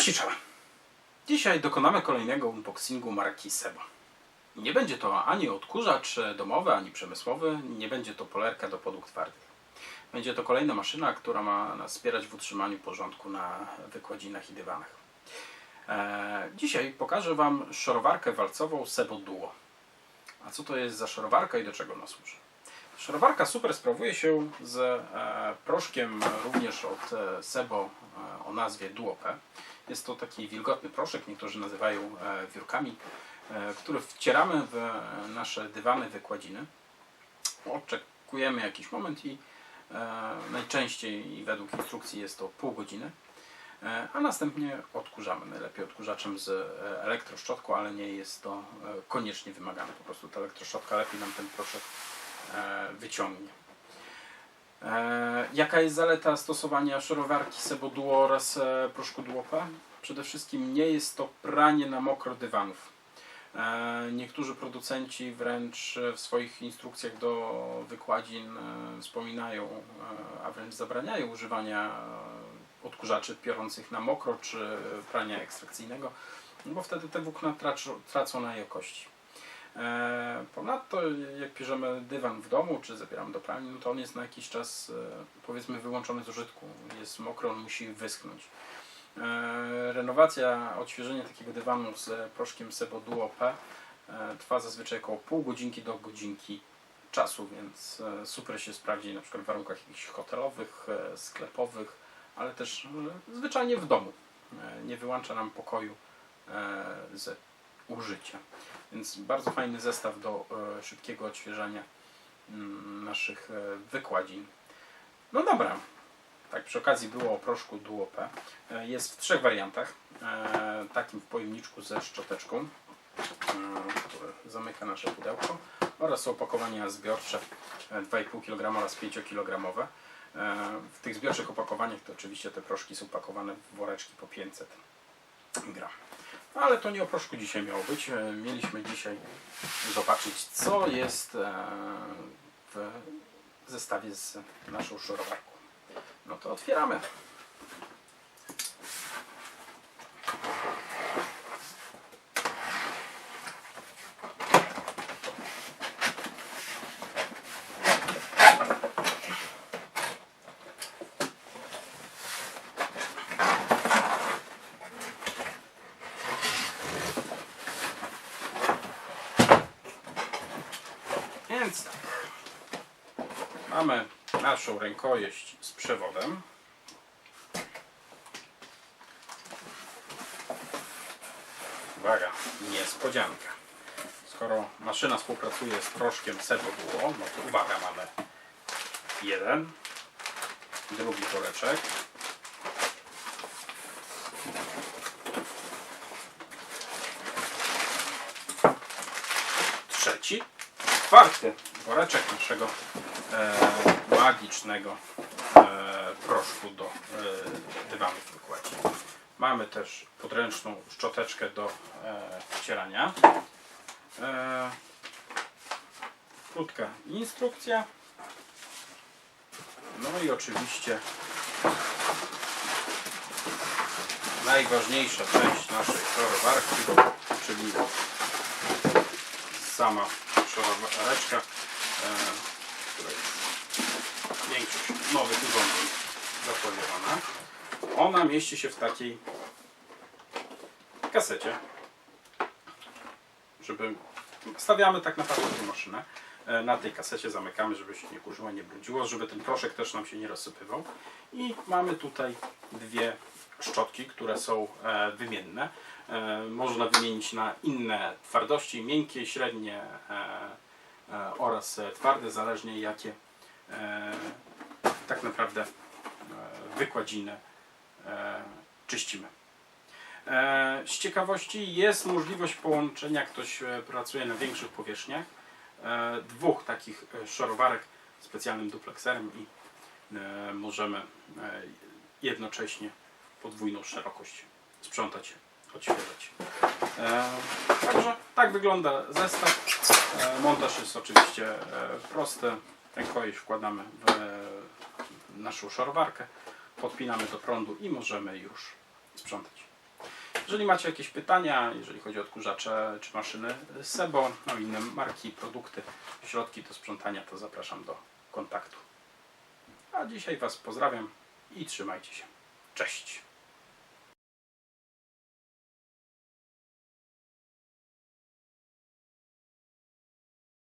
Cześć i. Dzisiaj dokonamy kolejnego unboxingu marki Sebo. Nie będzie to ani odkurzacz domowy, ani przemysłowy, nie będzie to polerka do podłóg twardych. Będzie to kolejna maszyna, która ma nas wspierać w utrzymaniu porządku na wykładzinach i dywanach. Eee, dzisiaj pokażę Wam szorowarkę walcową Sebo Duo. A co to jest za szorowarka i do czego ona służy? Szorowarka super sprawuje się z e, proszkiem również od e, Sebo e, o nazwie Duo-P. Jest to taki wilgotny proszek, niektórzy nazywają wiórkami, który wcieramy w nasze dywany, wykładziny. Oczekujemy jakiś moment i najczęściej i według instrukcji jest to pół godziny. A następnie odkurzamy. Najlepiej odkurzaczem z elektroszczotką, ale nie jest to koniecznie wymagane. Po prostu ta elektroszczotka lepiej nam ten proszek wyciągnie. E, Jaka jest zaleta stosowania szorowarki Sebo Duo oraz e, proszku Duopa? Przede wszystkim nie jest to pranie na mokro dywanów. E, Niektórzy producenci wręcz w swoich instrukcjach do wykładzin e, wspominają, e, a wręcz zabraniają używania e, odkurzaczy piorących na mokro czy prania ekstrakcyjnego, bo wtedy te włókna tracą na jakości. E, Ponadto jak bierzemy dywan w domu, czy zabieramy do pralni, no to on jest na jakiś czas e, powiedzmy wyłączony z użytku. Jest mokro, on musi wyschnąć. E, Renowacja, odświeżenie takiego dywanu z proszkiem Sebo Duo P trwa zazwyczaj około pół godzinki do godzinki czasu, więc super się sprawdzi na przykład w warunkach jakichś hotelowych, sklepowych, ale też zwyczajnie w domu. Nie wyłącza nam pokoju z użycia. Więc bardzo fajny zestaw do e, szybkiego odświeżania mm, naszych e, wykładzin. No dobra, tak przy okazji było o proszku Duo-P. E, Jest w trzech wariantach. E, Takim w pojemniczku ze szczoteczką, które zamyka nasze pudełko oraz opakowania zbiorcze e, 2,5 kg oraz 5 kg. W tych zbiorczych opakowaniach to oczywiście te proszki są pakowane w woreczki po 500 gram. No, ale to nie o proszku dzisiaj miało być. E, Mieliśmy dzisiaj zobaczyć, co jest e, w zestawie z naszą szorowarką. No to otwieramy. Więc. Mamy naszą rękojeść z przewodem. Uwaga, niespodzianka. Skoro maszyna współpracuje z proszkiem Sebo Duo, no to uwaga, mamy jeden, drugi woreczek, trzeci, czwarty woreczek naszego e, magicznego e, proszku do e, dywanów. Mamy też podręczną szczoteczkę do e, wcierania. E, krótka instrukcja. No i oczywiście najważniejsza część naszej szorowarki, czyli sama szorowareczka, e, w której jest większość nowych urządzeń zafoliowana. Ona mieści się w takiej kasecie, żeby stawiamy tak naprawdę tę maszynę. E, Na tej kasecie zamykamy, żeby się nie kurzyło, nie brudziło, żeby ten proszek też nam się nie rozsypywał. I mamy tutaj dwie szczotki, które są e, wymienne. E, Można wymienić na inne twardości, miękkie, średnie oraz twarde, zależnie jakie tak naprawdę wykładziny czyścimy. Z ciekawości jest możliwość połączenia, ktoś pracuje na większych powierzchniach, dwóch takich e, szorowarek specjalnym duplekserem i e, możemy e, jednocześnie podwójną szerokość sprzątać, odświeżać. E, Także tak wygląda zestaw. E, Montaż jest oczywiście e, prosty. Rękojeść wkładamy w e, naszą szorowarkę, podpinamy do prądu i możemy już sprzątać. Jeżeli macie jakieś pytania, jeżeli chodzi o odkurzacze czy maszyny Sebo, no inne marki, produkty, środki do sprzątania, to zapraszam do kontaktu. A dzisiaj Was pozdrawiam i trzymajcie się. Cześć!